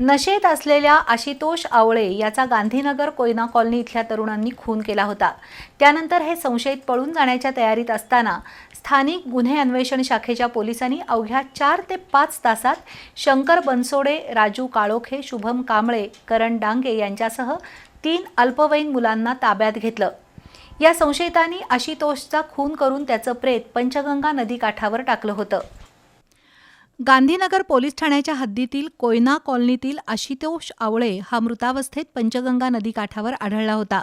नशेत असलेल्या आशितोष आवळे याचा गांधीनगर कोयना कॉलनी इथल्या तरुणांनी खून केला होता. त्यानंतर हे संशयित पळून जाण्याच्या तयारीत असताना स्थानिक गुन्हे अन्वेषण शाखेच्या पोलिसांनी अवघ्या चार ते पाच तासात शंकर बनसोडे राजू काळोखे शुभम कांबळे करण डांगे यांच्यासह तीन अल्पवयीन मुलांना ताब्यात घेतलं. या संशयितांनी आशितोषचा खून करून त्याचं प्रेत पंचगंगा नदीकाठावर टाकलं होतं. गांधीनगर पोलीस ठाण्याच्या हद्दीतील कोयना कॉलनीतील आशितोष आवळे हा मृतावस्थेत पंचगंगा नदीकाठावर आढळला होता.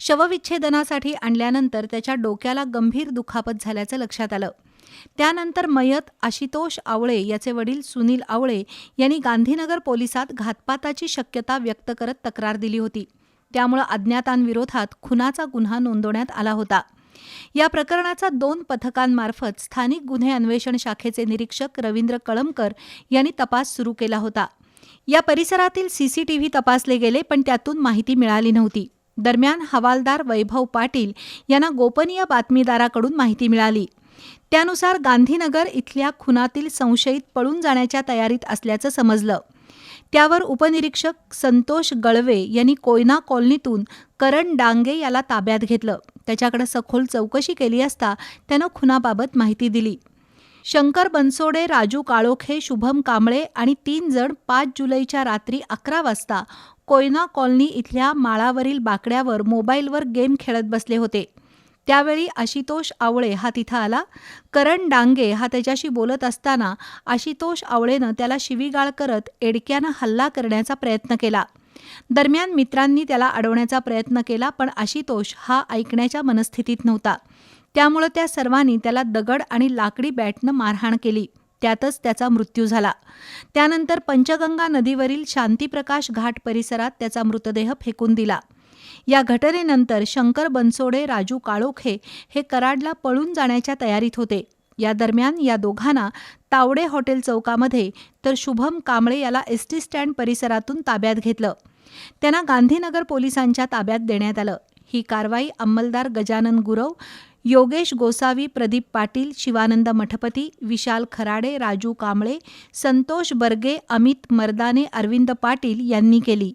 शवविच्छेदनासाठी आणल्यानंतर त्याच्या डोक्याला गंभीर दुखापत झाल्याचं लक्षात आलं. त्यानंतर मयत आशितोष आवळे याचे वडील सुनील आवळे यांनी गांधीनगर पोलिसात घातपाताची शक्यता व्यक्त करत तक्रार दिली होती. त्यामुळे अज्ञातांविरोधात खुनाचा गुन्हा नोंदवण्यात आला होता. या प्रकरणाचा दोन पथकांमार्फत स्थानिक गुन्हे अन्वेषण शाखेचे निरीक्षक रवींद्र कळमकर यांनी तपास सुरू केला होता. या परिसरातील सीसीटीव्ही तपासले गेले पण त्यातून माहिती मिळाली नव्हती. दरम्यान हवालदार वैभव पाटील यांना गोपनीय बातमीदाराकडून माहिती मिळाली. त्यानुसार गांधीनगर इथल्या खुनातील संशयित पळून जाण्याच्या तयारीत असल्याचं समजलं. त्यावर उपनिरीक्षक संतोष गळवे यांनी कोयना कॉलनीतून करण डांगे याला ताब्यात घेतलं. त्याच्याकडे सखोल चौकशी केली असता त्यानं खुनाबाबत माहिती दिली. शंकर बनसोडे राजू काळोखे शुभम कांबळे आणि तीन जण पाच जुलैच्या रात्री अकरा वाजता कोयना कॉलनी इथल्या माळावरील बाकड्यावर मोबाईलवर गेम खेळत बसले होते. त्यावेळी आशितोष आवळे हा तिथं आला. करण डांगे हा त्याच्याशी बोलत असताना आशितोष आवळेनं त्याला शिवीगाळ करत एडक्यानं हल्ला करण्याचा प्रयत्न केला. दरम्यान मित्रांनी त्याला अडवण्याचा प्रयत्न केला पण आशितोष हा ऐकण्याच्या मनस्थितीत नव्हता. त्यामुळं त्या सर्वांनी त्याला दगड आणि लाकडी बॅटनं मारहाण केली. त्यातच त्याचा मृत्यू झाला. त्यानंतर पंचगंगा नदीवरील शांतीप्रकाश घाट परिसरात त्याचा मृतदेह फेकून दिला. या घटनेनंतर शंकर बनसोडे राजू काळोखे हे कराडला पळून जाण्याच्या तयारीत होते. या दरम्यान या दोघांना तावडे हॉटेल चौकामध्ये तर शुभम कांबळे याला एस टी स्टँड परिसरातून ताब्यात घेतलं. त्यांना गांधीनगर पोलिसांच्या ताब्यात देण्यात आलं. ही कारवाई अंमलदार गजानन गुरव योगेश गोसावी प्रदीप पाटील शिवानंद मठपती विशाल खराडे राजू कांबळे संतोष बर्गे अमित मर्दाने अरविंद पाटील यांनी केली.